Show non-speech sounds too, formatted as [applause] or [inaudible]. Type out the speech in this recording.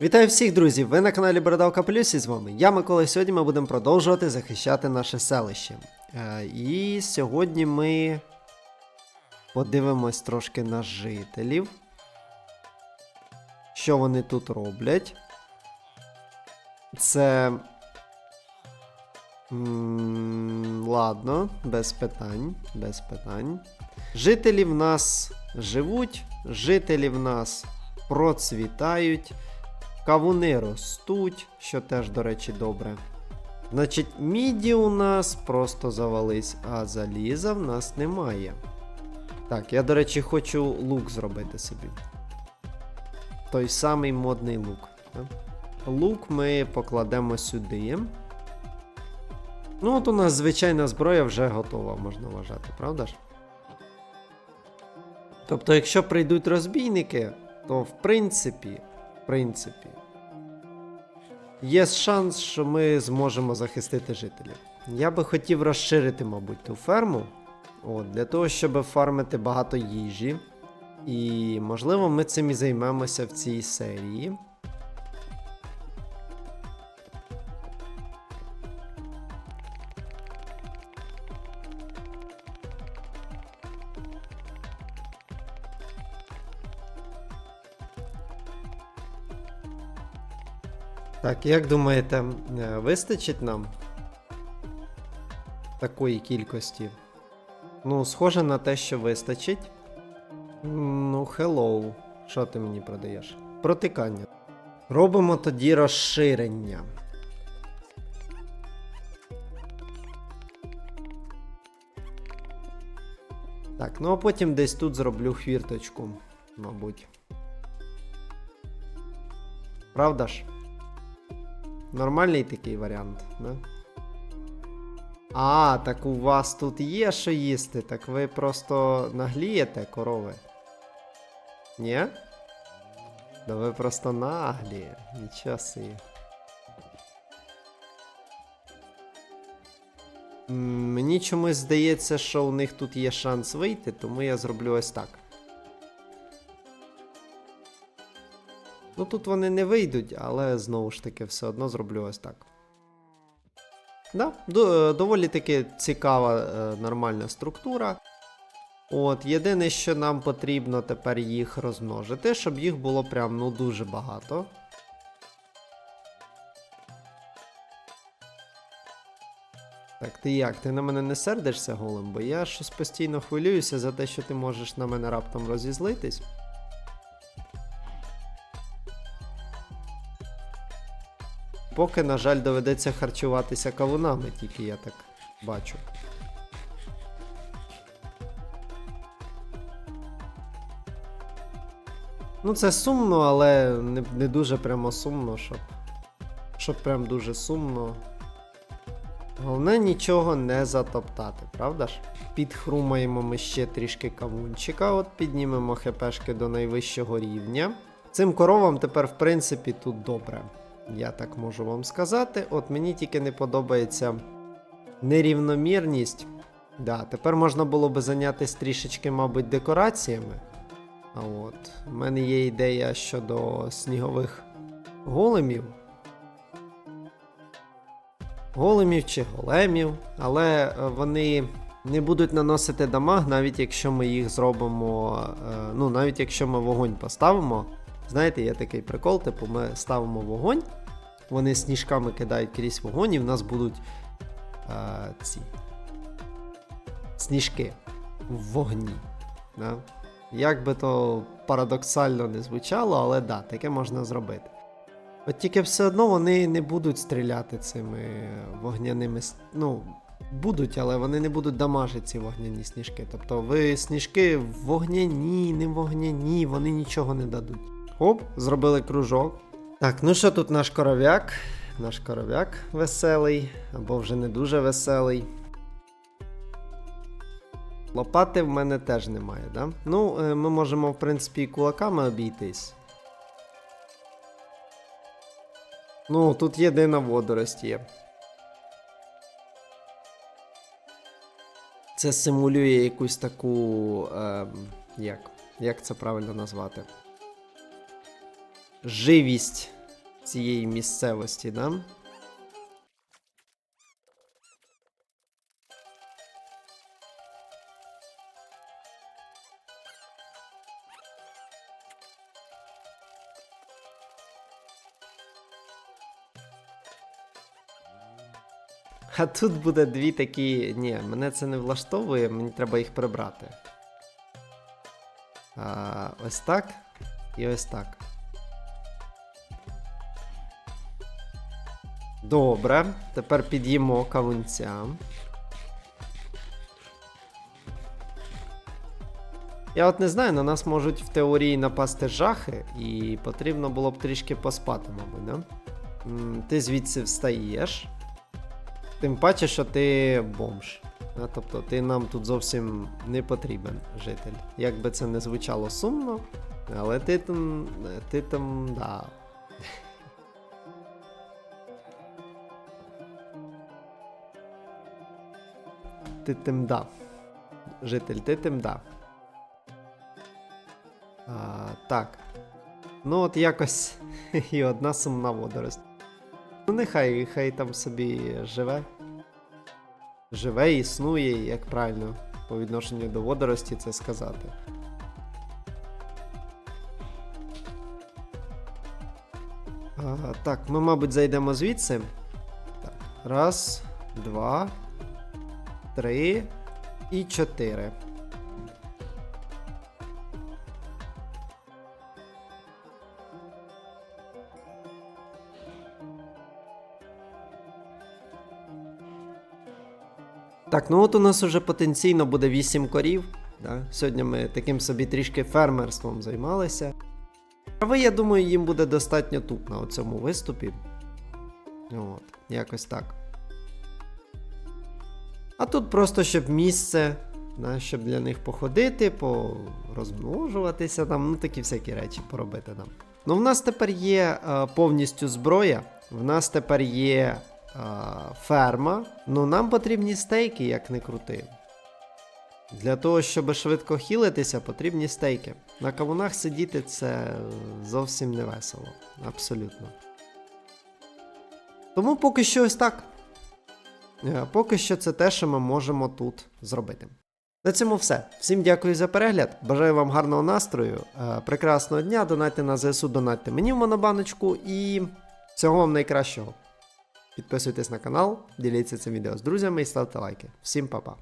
Вітаю всіх, друзі! Ви на каналі Бородавка Плюс і з вами я Микола. і Сьогодні ми будемо продовжувати захищати наше селище. Е, і сьогодні ми подивимось трошки на жителів. Що вони тут роблять? Це. м, Ладно, без питань, без питань. Жителі в нас живуть, жителі в нас процвітають. Кавуни ростуть, що теж, до речі, добре. Значить, міді у нас просто завались, а заліза в нас немає. Так, я, до речі, хочу лук зробити собі. Той самий модний лук. Лук ми покладемо сюди. Ну, от у нас звичайна зброя вже готова, можна вважати, правда ж? Тобто, якщо прийдуть розбійники, то в принципі, принципі, є шанс, що ми зможемо захистити жителів. Я би хотів розширити, мабуть, ту ферму. От, для того, щоб фармити багато їжі. І, можливо, ми цим і займемося в цій серії. Так, як думаєте, е, вистачить нам такої кількості? Ну, схоже на те, що вистачить. Ну, hello. Що ти мені продаєш? Протикання. Робимо тоді розширення. Так, ну а потім десь тут зроблю хвірточку, мабуть. Правда ж? Нормальний такий варіант, да? А, так у вас тут є що їсти, так ви просто наглієте корови. Ні? Да ви просто наглі. Нічого собі. Мені чомусь здається, що у них тут є шанс вийти, тому я зроблю ось так. Ну тут вони не вийдуть, але знову ж таки все одно зроблю ось так. Да, е, доволі таки цікава е, нормальна структура. От, єдине, що нам потрібно тепер їх розмножити, щоб їх було прям ну дуже багато. Так, ти як? Ти на мене не сердишся голим, бо я щось постійно хвилююся за те, що ти можеш на мене раптом розізлитись. Поки, на жаль, доведеться харчуватися кавунами, тільки я так бачу. Ну, це сумно, але не, не дуже прямо сумно, щоб. Щоб прям дуже сумно. Головне нічого не затоптати, правда ж? Підхрумаємо ми ще трішки кавунчика, от піднімемо хпшки до найвищого рівня. Цим коровам тепер, в принципі, тут добре. Я так можу вам сказати. От мені тільки не подобається нерівномірність. Да, тепер можна було би зайнятися трішечки, мабуть, декораціями. А от, у мене є ідея щодо снігових големів. Големів чи големів, але е, вони не будуть наносити дамаг, навіть якщо ми їх зробимо. е, Ну, навіть якщо ми вогонь поставимо. Знаєте, є такий прикол, типу, ми ставимо вогонь, вони сніжками кидають крізь вогонь, і в нас будуть е, ці сніжки в вогні. Да? Як би то парадоксально не звучало, але да, таке можна зробити. От тільки все одно вони не будуть стріляти цими вогняними. Ну, будуть, але вони не будуть дамажити ці вогняні сніжки. Тобто ви сніжки вогняні, не вогняні, вони нічого не дадуть. Оп, зробили кружок. Так, ну що тут наш коров'як? Наш коров'як веселий, або вже не дуже веселий. Лопати в мене теж немає, да? Ну, е, ми можемо, в принципі, і кулаками обійтись. Ну, тут єдина водорость є. Це симулює якусь таку. Е, як? Як це правильно назвати? Живість цієї місцевості, да? А тут буде дві такі. Ні, мене це не влаштовує, мені треба їх прибрати. А, ось так і ось так. Добре, тепер під'їмо кавунця. Я от не знаю, на нас можуть в теорії напасти жахи, і потрібно було б трішки поспати, мабуть, да? Ти звідси встаєш. Тим паче, що ти бомж. А, тобто ти нам тут зовсім не потрібен житель. Як би це не звучало сумно, але ти там. Ти там. да. Ти тим. Житель, ти тим. А, так. Ну, от якось [laughs] і одна сумна водорость. Ну, нехай хай там собі живе. Живе, існує, як правильно по відношенню до водорості це сказати. А, так, ми, мабуть, зайдемо звідси. Так, раз, два, три і чотири. Так, ну от у нас уже потенційно буде 8 корів. Да? Сьогодні ми таким собі трішки фермерством займалися. Трави, я думаю, їм буде достатньо тут на цьому виступі. От, якось так. А тут просто щоб місце, да, щоб для них походити, порозмножуватися, там, ну такі всякі речі поробити нам. Ну, в нас тепер є е, повністю зброя, в нас тепер є е, ферма. Ну, нам потрібні стейки, як не крути. Для того, щоб швидко хілитися, потрібні стейки. На кавунах сидіти це зовсім не весело. Абсолютно. Тому поки що ось так. Е, Поки що це те, що ми можемо тут зробити. На цьому все. Всім дякую за перегляд. Бажаю вам гарного настрою, е, прекрасного дня. Донайте на ЗСУ, донайте мені в монобаночку і всього вам найкращого. Підписуйтесь на канал, діліться цим відео з друзями і ставте лайки. Всім па-па.